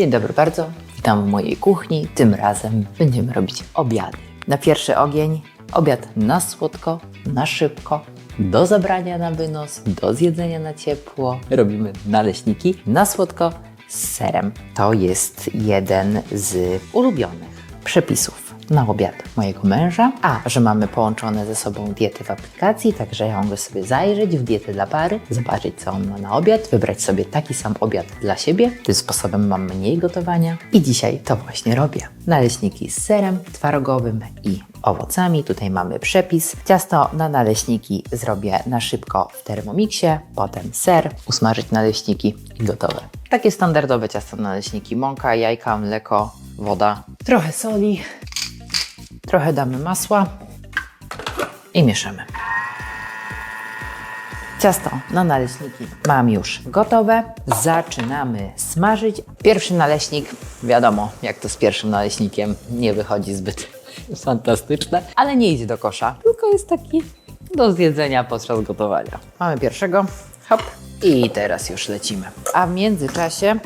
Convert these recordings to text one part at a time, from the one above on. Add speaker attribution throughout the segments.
Speaker 1: Dzień dobry bardzo, witam w mojej kuchni. Tym razem będziemy robić obiady. Na pierwszy ogień obiad na słodko, na szybko, do zabrania na wynos, do zjedzenia na ciepło. Robimy naleśniki na słodko z serem. To jest jeden z ulubionych przepisów na obiad mojego męża. A, że mamy połączone ze sobą diety w aplikacji, także ja mogę sobie zajrzeć w dietę dla pary, zobaczyć co on ma na obiad, wybrać sobie taki sam obiad dla siebie. Tym sposobem mam mniej gotowania i dzisiaj to właśnie robię. Naleśniki z serem twarogowym i owocami. Tutaj mamy przepis. Ciasto na naleśniki zrobię na szybko w Thermomixie, potem ser, usmażyć naleśniki i gotowe. Takie standardowe ciasto na naleśniki. Mąka, jajka, mleko, woda, trochę soli, trochę damy masła i mieszamy. Ciasto na naleśniki mam już gotowe. Zaczynamy smażyć. Pierwszy naleśnik, wiadomo, jak to z pierwszym naleśnikiem nie wychodzi zbyt fantastyczne, ale nie idzie do kosza, tylko jest taki do zjedzenia podczas gotowania. Mamy pierwszego, hop, i teraz już lecimy. A w międzyczasie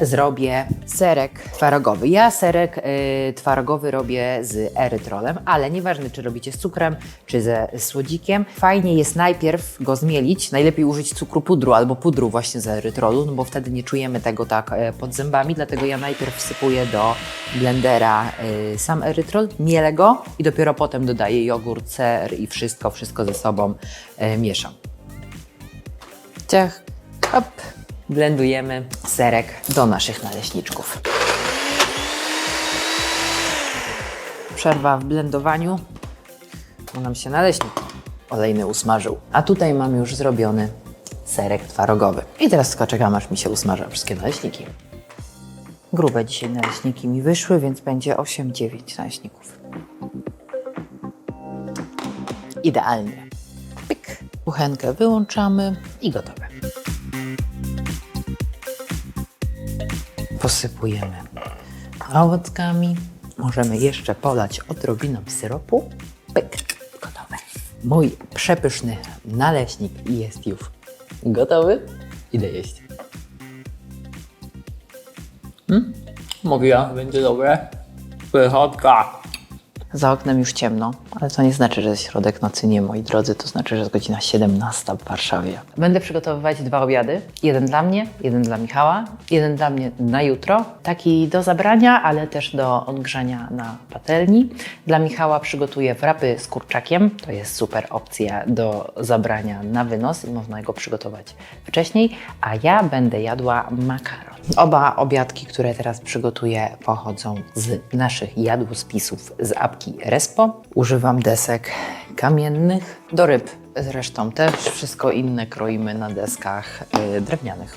Speaker 1: zrobię serek twarogowy. Ja serek y, twarogowy robię z erytrolem, ale nieważne czy robicie z cukrem, czy ze słodzikiem. Fajnie jest najpierw go zmielić. Najlepiej użyć cukru pudru albo pudru właśnie z erytrolu, no bo wtedy nie czujemy tego tak e, pod zębami, dlatego ja najpierw wsypuję do blendera y, sam erytrol, mielę go i dopiero potem dodaję jogurt, ser i wszystko, wszystko ze sobą e, mieszam. Ciach, hop, blendujemy serek do naszych naleśniczków. Przerwa w blendowaniu, bo nam się naleśnik olejny usmażył. A tutaj mam już zrobiony serek twarogowy. I teraz tylko czekam, aż mi się usmażą wszystkie naleśniki. Grube dzisiaj naleśniki mi wyszły, więc będzie 8-9 naleśników. Idealnie. Pyk. Kuchenkę wyłączamy i gotowe. Posypujemy owockami. Możemy jeszcze polać odrobiną syropu. Pyk, gotowe. Mój przepyszny naleśnik jest już gotowy. Idę jeść. Hmm? Mówiła, będzie dobre. Pychotka. Za oknem już ciemno, ale to nie znaczy, że środek nocy nie, moi drodzy. To znaczy, że jest godzina 17 w Warszawie. Będę przygotowywać dwa obiady. Jeden dla mnie, jeden dla Michała. Jeden dla mnie na jutro. Taki do zabrania, ale też do odgrzania na patelni. Dla Michała przygotuję wrapy z kurczakiem. To jest super opcja do zabrania na wynos i można go przygotować wcześniej. A ja będę jadła makaron. Oba obiadki, które teraz przygotuję, pochodzą z naszych jadłospisów z apki Respo. Używam desek kamiennych, do ryb zresztą też. Wszystko inne kroimy na deskach y, drewnianych.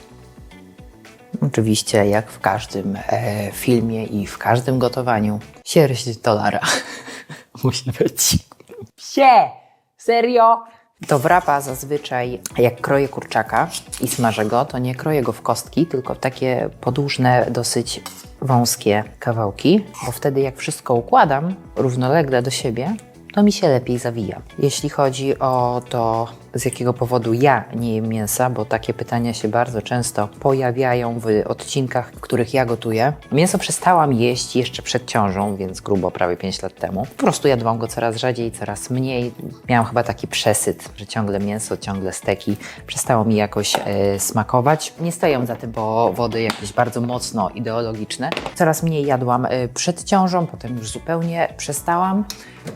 Speaker 1: Oczywiście, jak w każdym e, filmie i w każdym gotowaniu, sierść dolara musi być. Psie! Serio? Do wrapa zazwyczaj, jak kroję kurczaka i smażę go, to nie kroję go w kostki, tylko w takie podłużne, dosyć wąskie kawałki, bo wtedy jak wszystko układam równolegle do siebie, to mi się lepiej zawija. Jeśli chodzi o to, z jakiego powodu ja nie jem mięsa, bo takie pytania się bardzo często pojawiają w odcinkach, w których ja gotuję. Mięso przestałam jeść jeszcze przed ciążą, więc grubo prawie 5 lat temu. Po prostu jadłam go coraz rzadziej, coraz mniej. Miałam chyba taki przesyt, że ciągle mięso, ciągle steki. Przestało mi jakoś e, smakować. Nie stoję za tym powody jakieś bardzo mocno ideologiczne. Coraz mniej jadłam e, przed ciążą, potem już zupełnie przestałam.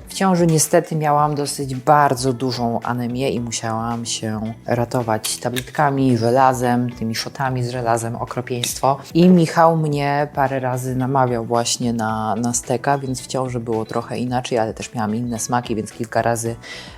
Speaker 1: W ciąży niestety miałam dosyć bardzo dużą anemię i musiałam się ratować tabletkami, żelazem, tymi szotami z żelazem, okropieństwo. I Michał mnie parę razy namawiał właśnie na, na steka, więc w ciąży było trochę inaczej, ale też miałam inne smaki, więc kilka razy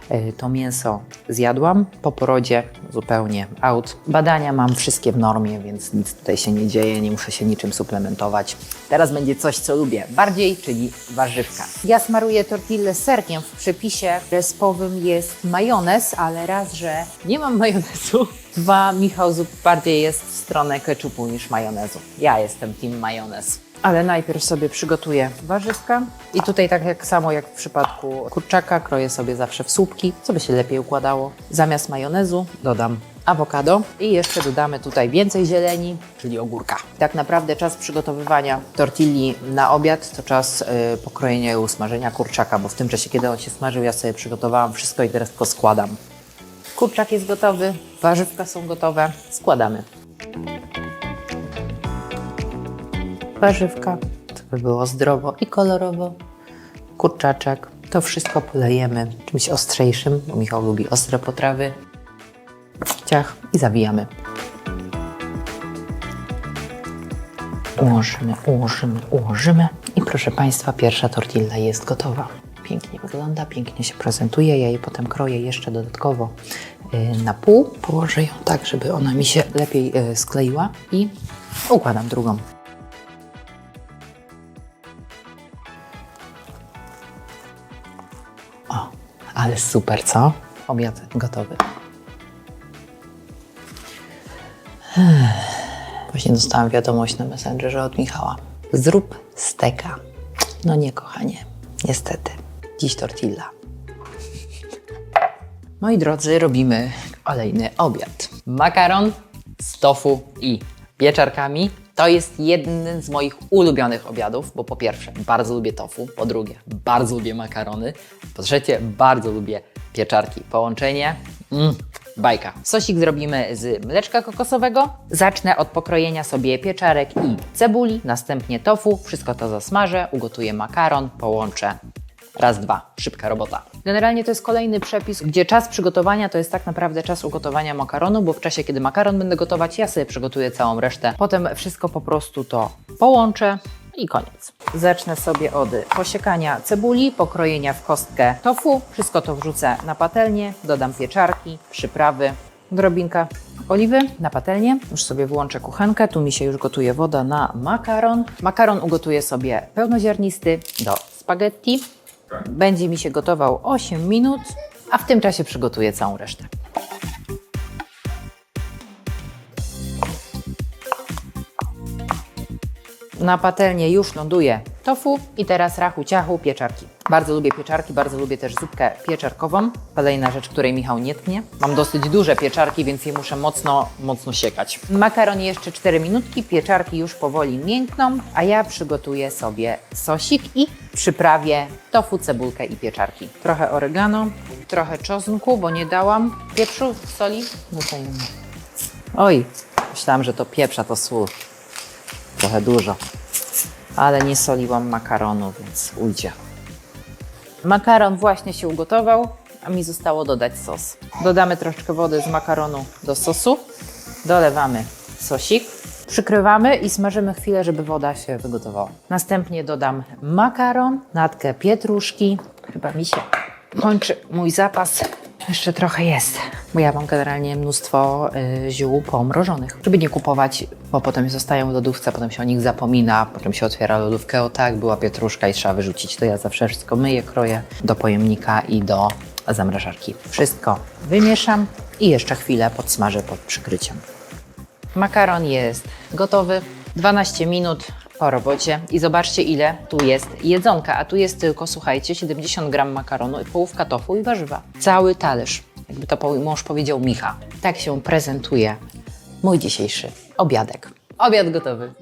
Speaker 1: e, to mięso zjadłam. Po porodzie zupełnie out. Badania mam wszystkie w normie, więc nic tutaj się nie dzieje, nie muszę się niczym suplementować. Teraz będzie coś, co lubię bardziej, czyli warzywka. Ja smaruję tortillę z serkiem. W przepisie respowym jest majonez, ale raz, że nie mam majonezu, dwa, Michał zup bardziej jest w stronę keczupu niż majonezu. Ja jestem team majonez. Ale najpierw sobie przygotuję warzywka i tutaj tak jak samo jak w przypadku kurczaka kroję sobie zawsze w słupki, co by się lepiej układało. Zamiast majonezu dodam awokado i jeszcze dodamy tutaj więcej zieleni, czyli ogórka. Tak naprawdę czas przygotowywania tortilli na obiad to czas y, pokrojenia i usmażenia kurczaka, bo w tym czasie, kiedy on się smażył, ja sobie przygotowałam wszystko i teraz tylko składam. Kurczak jest gotowy, warzywka są gotowe, składamy. Warzywka, żeby było zdrowo i kolorowo. Kurczaczek, to wszystko polejemy czymś ostrzejszym, bo Michał lubi ostre potrawy. Ciach i zawijamy. Ułożymy, ułożymy, ułożymy. I proszę Państwa, pierwsza tortilla jest gotowa. Pięknie wygląda, pięknie się prezentuje. Ja jej potem kroję jeszcze dodatkowo y, na pół. Położę ją tak, żeby ona mi się lepiej y, skleiła i układam drugą. O, ale super, co? Obiad gotowy. Właśnie dostałam wiadomość na Messengerze od Michała. Zrób steka. No nie, kochanie. Niestety. Dziś tortilla. Moi drodzy, robimy kolejny obiad. Makaron z tofu i pieczarkami. To jest jeden z moich ulubionych obiadów, bo po pierwsze bardzo lubię tofu, po drugie bardzo lubię makarony, po trzecie bardzo lubię pieczarki. Połączenie mm, bajka. Sosik zrobimy z mleczka kokosowego. Zacznę od pokrojenia sobie pieczarek i cebuli, następnie tofu. Wszystko to zasmażę, ugotuję makaron, połączę Raz, dwa. Szybka robota. Generalnie to jest kolejny przepis, gdzie czas przygotowania to jest tak naprawdę czas ugotowania makaronu, bo w czasie, kiedy makaron będę gotować, ja sobie przygotuję całą resztę. Potem wszystko po prostu to połączę i koniec. Zacznę sobie od posiekania cebuli, pokrojenia w kostkę tofu. Wszystko to wrzucę na patelnię, dodam pieczarki, przyprawy, drobinka oliwy na patelnię. Już sobie włączę kuchenkę. Tu mi się już gotuje woda na makaron. Makaron ugotuję sobie pełnoziarnisty do spaghetti. Będzie mi się gotował 8 minut, a w tym czasie przygotuję całą resztę. Na patelnię już ląduje tofu i teraz rachu ciachu pieczarki. Bardzo lubię pieczarki, bardzo lubię też zupkę pieczarkową. Kolejna rzecz, której Michał nie tnie. Mam dosyć duże pieczarki, więc je muszę mocno, mocno siekać. Makaron jeszcze 4 minutki, pieczarki już powoli miękną, a ja przygotuję sobie sosik i przyprawię tofu, cebulkę i pieczarki. Trochę oregano, trochę czosnku, bo nie dałam pieprzu, soli. Tutaj. Oj, myślałam, że to pieprza, to sól. Trochę dużo. Ale nie soliłam makaronu, więc ujdzie. Makaron właśnie się ugotował, a mi zostało dodać sos. Dodamy troszeczkę wody z makaronu do sosu. Dolewamy sosik. Przykrywamy i smażymy chwilę, żeby woda się wygotowała. Następnie dodam makaron, natkę pietruszki. Chyba mi się kończy mój zapas. Jeszcze trochę jest, bo ja mam generalnie mnóstwo y, ziół pomrożonych, żeby nie kupować, bo potem zostają w lodówce, potem się o nich zapomina, potem się otwiera lodówkę, o tak, była pietruszka i trzeba wyrzucić. To ja zawsze wszystko myję, kroję do pojemnika i do zamrażarki. Wszystko wymieszam i jeszcze chwilę podsmażę pod przykryciem. Makaron jest gotowy. 12 minut po robocie i zobaczcie ile tu jest jedzonka, a tu jest tylko, słuchajcie, 70 gram makaronu i połówka tofu i warzywa. Cały talerz, jakby to mąż powiedział Micha. Tak się prezentuje mój dzisiejszy obiadek. Obiad gotowy.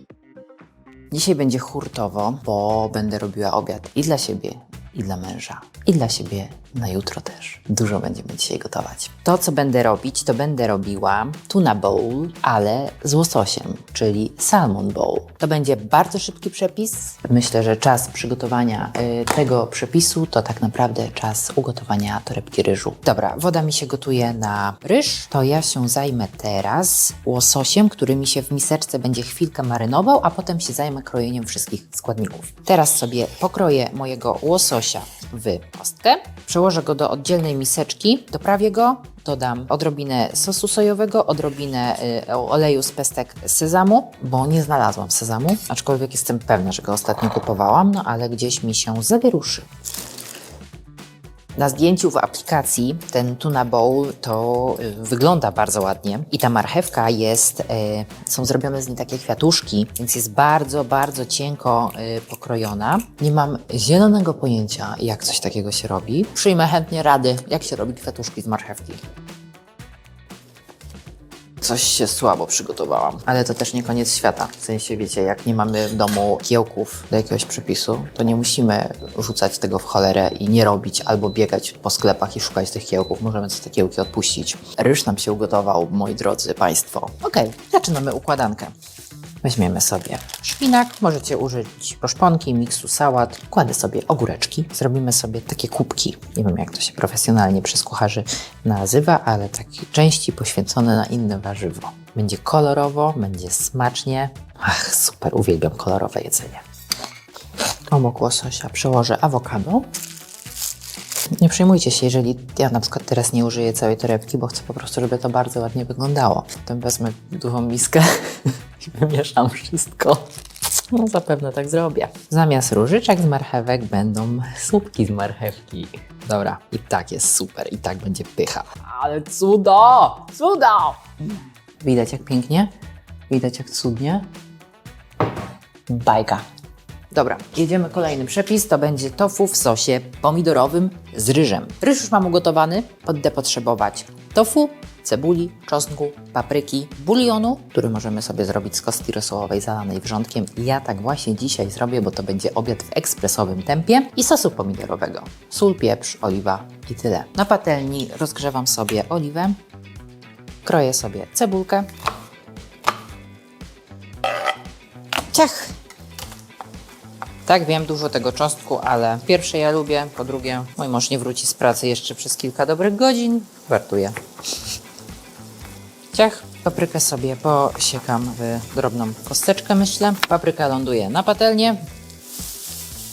Speaker 1: Dzisiaj będzie hurtowo, bo będę robiła obiad i dla siebie, i dla męża, i dla siebie na jutro też. Dużo będziemy dzisiaj gotować. To, co będę robić, to będę robiła tuna bowl, ale z łososiem, czyli salmon bowl. To będzie bardzo szybki przepis. Myślę, że czas przygotowania y, tego przepisu to tak naprawdę czas ugotowania torebki ryżu. Dobra, woda mi się gotuje na ryż, to ja się zajmę teraz łososiem, który mi się w miseczce będzie chwilkę marynował, a potem się zajmę krojeniem wszystkich składników. Teraz sobie pokroję mojego łososia w kostkę, przełożę go do oddzielnej miseczki, doprawię go, dodam odrobinę sosu sojowego, odrobinę y, oleju z pestek sezamu, bo nie znalazłam sezamu, aczkolwiek jestem pewna, że go ostatnio kupowałam, no ale gdzieś mi się zawieruszy. Na zdjęciu w aplikacji ten tuna bowl to y, wygląda bardzo ładnie i ta marchewka jest, y, są zrobione z niej takie kwiatuszki, więc jest bardzo, bardzo cienko y, pokrojona. Nie mam zielonego pojęcia, jak coś takiego się robi. Przyjmę chętnie rady, jak się robi kwiatuszki z marchewki. Coś się słabo przygotowałam. Ale to też nie koniec świata. W sensie, wiecie, jak nie mamy w domu kiełków do jakiegoś przepisu, to nie musimy rzucać tego w cholerę i nie robić albo biegać po sklepach i szukać tych kiełków. Możemy te kiełki odpuścić. Ryż nam się ugotował, moi drodzy Państwo. Okej, zaczynamy układankę. Weźmiemy sobie szpinak, możecie użyć roszponki, miksu sałat. Kładę sobie ogóreczki. Zrobimy sobie takie kubki. Nie wiem, jak to się profesjonalnie przez kucharzy nazywa, ale takie części poświęcone na inne warzywo. Będzie kolorowo, będzie smacznie. Ach, super, uwielbiam kolorowe jedzenie. Obok łososia przełożę awokado. Nie przejmujcie się, jeżeli ja na przykład teraz nie użyję całej torebki, bo chcę po prostu, żeby to bardzo ładnie wyglądało. Potem wezmę dużą miskę wymieszam wszystko. No zapewne tak zrobię. Zamiast różyczek z marchewek będą słupki z marchewki. Dobra, i tak jest super, i tak będzie pycha. Ale cudo! Cudo! Widać jak pięknie? Widać jak cudnie? Bajka. Dobra, jedziemy kolejny przepis. To będzie tofu w sosie pomidorowym z ryżem. Ryż już mam ugotowany. Będę potrzebować tofu, cebuli, czosnku, papryki, bulionu, który możemy sobie zrobić z kostki rosołowej zalanej wrzątkiem. Ja tak właśnie dzisiaj zrobię, bo to będzie obiad w ekspresowym tempie i sosu pomidorowego. Sól, pieprz, oliwa i tyle. Na patelni rozgrzewam sobie oliwę, kroję sobie cebulkę. Ciach! Tak, wiem, dużo tego cząstku, ale pierwsze ja lubię, po drugie mój mąż nie wróci z pracy jeszcze przez kilka dobrych godzin. Wartuje. Ciach. Paprykę sobie posiekam w drobną kosteczkę, myślę. Papryka ląduje na patelnię.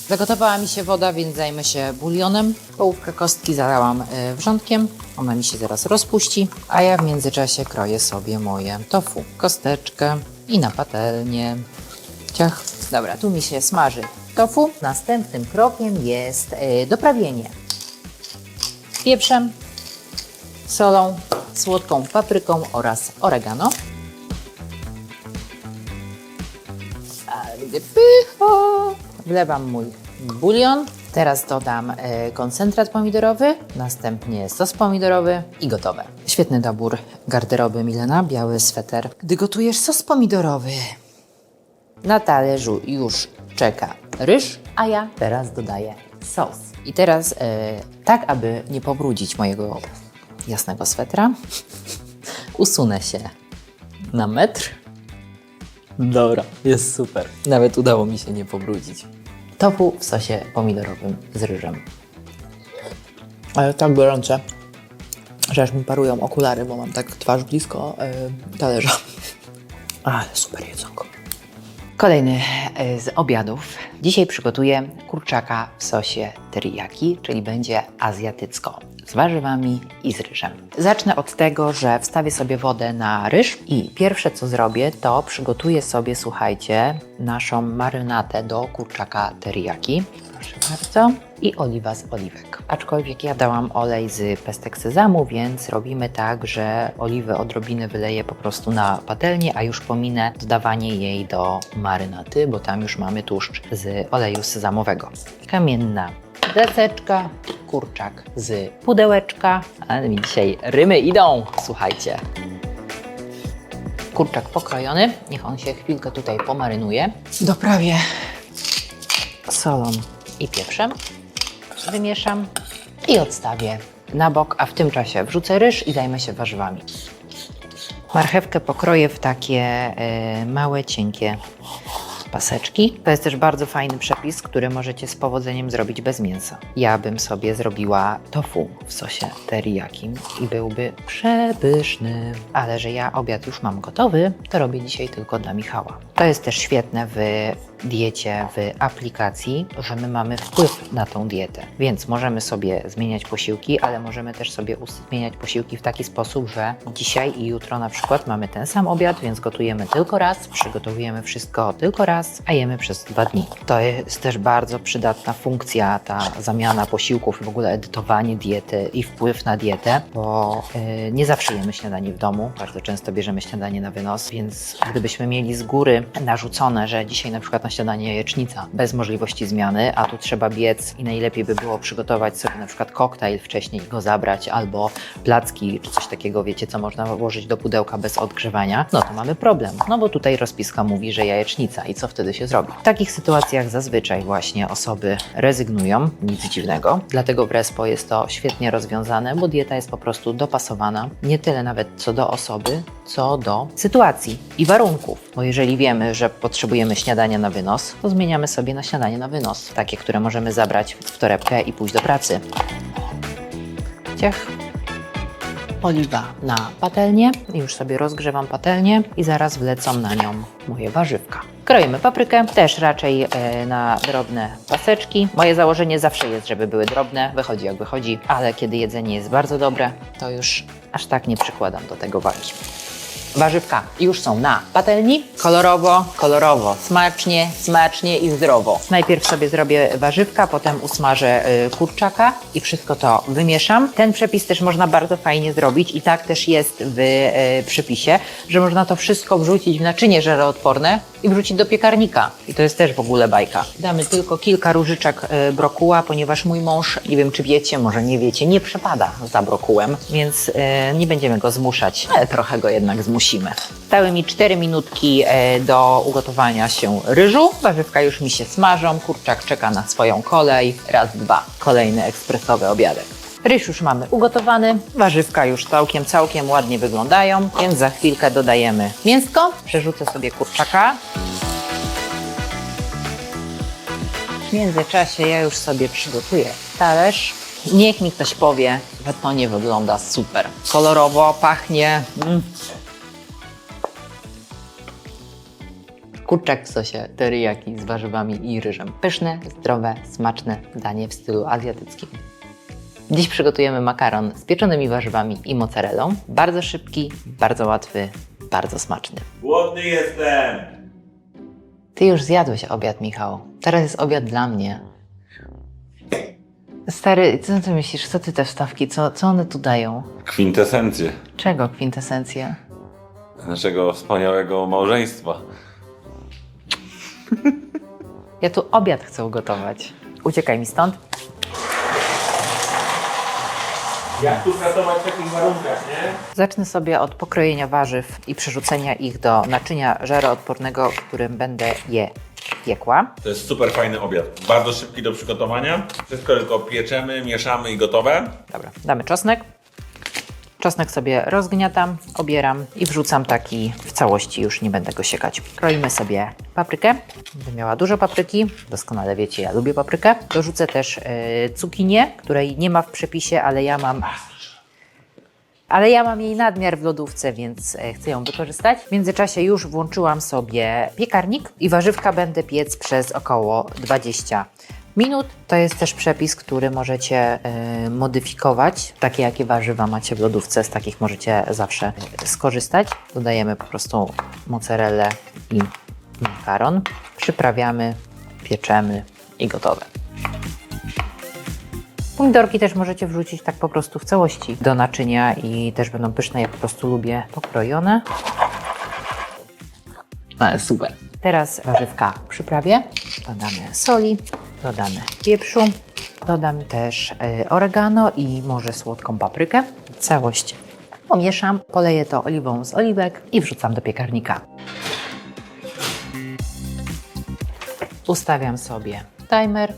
Speaker 1: Zagotowała mi się woda, więc zajmę się bulionem. Połówkę kostki zalałam y, wrzątkiem. Ona mi się zaraz rozpuści, a ja w międzyczasie kroję sobie moje tofu. Kosteczkę i na patelnię. Ciach. Dobra, tu mi się smaży tofu. Następnym krokiem jest y, doprawienie. Pieprzem, solą, słodką papryką oraz oregano. Wlewam mój bulion. Teraz dodam e, koncentrat pomidorowy, następnie sos pomidorowy i gotowe. Świetny dobór garderoby Milena, biały sweter. Gdy gotujesz sos pomidorowy, na talerzu już czeka ryż, a ja teraz dodaję sos. I teraz, e, tak aby nie pobrudzić mojego jasnego swetra, usunę się na metr. Dobra, jest super. Nawet udało mi się nie pobrudzić. Tofu w sosie pomidorowym z ryżem. Ale tak gorące, że aż mi parują okulary, bo mam tak twarz blisko yy, talerza. Ale super jedzonko. Kolejny e, z obiadów. Dzisiaj przygotuję kurczaka w sosie teriyaki, czyli będzie azjatycko. Z warzywami i z ryżem. Zacznę od tego, że wstawię sobie wodę na ryż i pierwsze co zrobię, to przygotuję sobie, słuchajcie, naszą marynatę do kurczaka teriyaki. Proszę bardzo. I oliwa z oliwek. Aczkolwiek ja dałam olej z pestek sezamu, więc robimy tak, że oliwę odrobinę wyleję po prostu na patelnię, a już pominę dodawanie jej do marynaty, bo tam już mamy tłuszcz z oleju sezamowego. Kamienna deseczka, kurczak z pudełeczka, ale mi dzisiaj rymy idą, słuchajcie. Kurczak pokrojony, niech on się chwilkę tutaj pomarynuje. Doprawię solą i pieprzem. Wymieszam i odstawię na bok, a w tym czasie wrzucę ryż i zajmę się warzywami. Marchewkę pokroję w takie e, małe, cienkie paseczki. To jest też bardzo fajny przepis, który możecie z powodzeniem zrobić bez mięsa. Ja bym sobie zrobiła tofu w sosie teriyaki i byłby przepyszny. Ale że ja obiad już mam gotowy, to robię dzisiaj tylko dla Michała. To jest też świetne w diecie, w aplikacji, że my mamy wpływ na tą dietę. Więc możemy sobie zmieniać posiłki, ale możemy też sobie zmieniać posiłki w taki sposób, że dzisiaj i jutro na przykład mamy ten sam obiad, więc gotujemy tylko raz, przygotowujemy wszystko tylko raz, a jemy przez dwa dni. To jest też bardzo przydatna funkcja, ta zamiana posiłków i w ogóle edytowanie diety i wpływ na dietę, bo yy, nie zawsze jemy śniadanie w domu, bardzo często bierzemy śniadanie na wynos, więc gdybyśmy mieli z góry narzucone, że dzisiaj na przykład na śniadanie jajecznica bez możliwości zmiany, a tu trzeba biec i najlepiej by było przygotować sobie na przykład koktajl wcześniej, go zabrać, albo placki, czy coś takiego, wiecie, co można włożyć do pudełka bez odgrzewania, no to mamy problem. No bo tutaj rozpiska mówi, że jajecznica i co wtedy się zrobi? W takich sytuacjach zazwyczaj właśnie osoby rezygnują, nic dziwnego. Dlatego w Respo jest to świetnie rozwiązane, bo dieta jest po prostu dopasowana nie tyle nawet co do osoby, co do sytuacji i warunków. Bo jeżeli wiemy, że potrzebujemy śniadania na wynos, to zmieniamy sobie na śniadanie na wynos. Takie, które możemy zabrać w torebkę i pójść do pracy. Ciach. Oliwa na patelnię. Już sobie rozgrzewam patelnię i zaraz wlecą na nią moje warzywka. Kroimy paprykę, też raczej e, na drobne paseczki. Moje założenie zawsze jest, żeby były drobne, wychodzi jak wychodzi, ale kiedy jedzenie jest bardzo dobre, to już aż tak nie przykładam do tego wagi. Warzywka już są na patelni. Kolorowo, kolorowo, smacznie, smacznie i zdrowo. Najpierw sobie zrobię warzywka, potem usmażę y, kurczaka i wszystko to wymieszam. Ten przepis też można bardzo fajnie zrobić i tak też jest w y, przepisie, że można to wszystko wrzucić w naczynie żeroodporne i wrzucić do piekarnika. I to jest też w ogóle bajka. Damy tylko kilka różyczek y, brokuła, ponieważ mój mąż, nie wiem czy wiecie, może nie wiecie, nie przepada za brokułem, więc nie będziemy go zmuszać, ale trochę go jednak zmusimy. Stały mi 4 minutki e, do ugotowania się ryżu. Warzywka już mi się smażą, kurczak czeka na swoją kolej. Raz, dwa. Kolejny ekspresowy obiadek. Ryż już mamy ugotowany, warzywka już całkiem, całkiem ładnie wyglądają, więc za chwilkę dodajemy mięsko. Przerzucę sobie kurczaka. W międzyczasie ja już sobie przygotuję talerz. Niech mi ktoś powie, że to nie wygląda super. Kolorowo, pachnie. Mm. Kurczak w sosie teriyaki z warzywami i ryżem. Pyszne, zdrowe, smaczne danie w stylu azjatyckim. Dziś przygotujemy makaron z pieczonymi warzywami i mozzarellą. Bardzo szybki, bardzo łatwy, bardzo smaczny.
Speaker 2: Głodny jestem!
Speaker 1: Ty już zjadłeś obiad, Michał. Teraz jest obiad dla mnie. Stary, co ty myślisz? Co ty te wstawki? Co, co one tu dają?
Speaker 2: Kwintesencję
Speaker 1: Czego kwintesencja?
Speaker 2: naszego wspaniałego małżeństwa.
Speaker 1: Ja tu obiad chcę ugotować. Uciekaj mi stąd.
Speaker 2: Jak tu pracować w takich warunkach, nie?
Speaker 1: Zacznę sobie od pokrojenia warzyw i przerzucenia ich do naczynia żaroodpornego, którym będę je piekła.
Speaker 2: To jest super fajny obiad. Bardzo szybki do przygotowania. Wszystko tylko pieczemy, mieszamy i gotowe.
Speaker 1: Dobra, damy czosnek. Czosnek sobie rozgniatam, obieram i wrzucam taki w całości, już nie będę go siekać. Kroimy sobie paprykę. Będę miała dużo papryki, doskonale wiecie, ja lubię paprykę. Dorzucę też e, cukinię, której nie ma w przepisie, ale ja mam ale ja mam jej nadmiar w lodówce, więc e, chcę ją wykorzystać. W międzyczasie już włączyłam sobie piekarnik i warzywka będę piec przez około 20 minut. To jest też przepis, który możecie e, modyfikować. Takie jakie warzywa macie w lodówce, z takich możecie zawsze skorzystać. Dodajemy po prostu mozzarellę i makaron. Przyprawiamy, pieczemy i gotowe. Pomidorki też możecie wrzucić tak po prostu w całości do naczynia i też będą pyszne. Ja po prostu lubię pokrojone. Ale super. Teraz warzywka przyprawię. Dodamy soli, dodamy pieprzu, dodam też y, oregano i może słodką paprykę. Całość pomieszam, poleję to oliwą z oliwek i wrzucam do piekarnika. Ustawiam sobie timer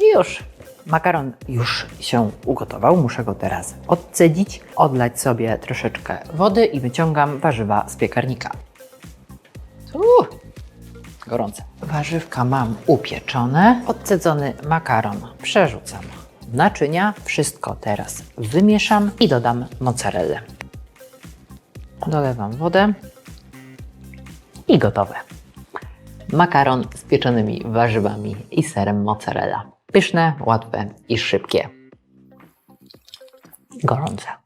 Speaker 1: i już. Makaron już się ugotował, muszę go teraz odcedzić, odlać sobie troszeczkę wody i wyciągam warzywa z piekarnika. Uuu, gorące. Warzywka mam upieczone, odcedzony makaron przerzucam naczynia, wszystko teraz wymieszam i dodam mozzarellę. Dolewam wodę i gotowe. Makaron z pieczonymi warzywami i serem mozzarella. Pyszne, łatwe i szybkie. Gorące.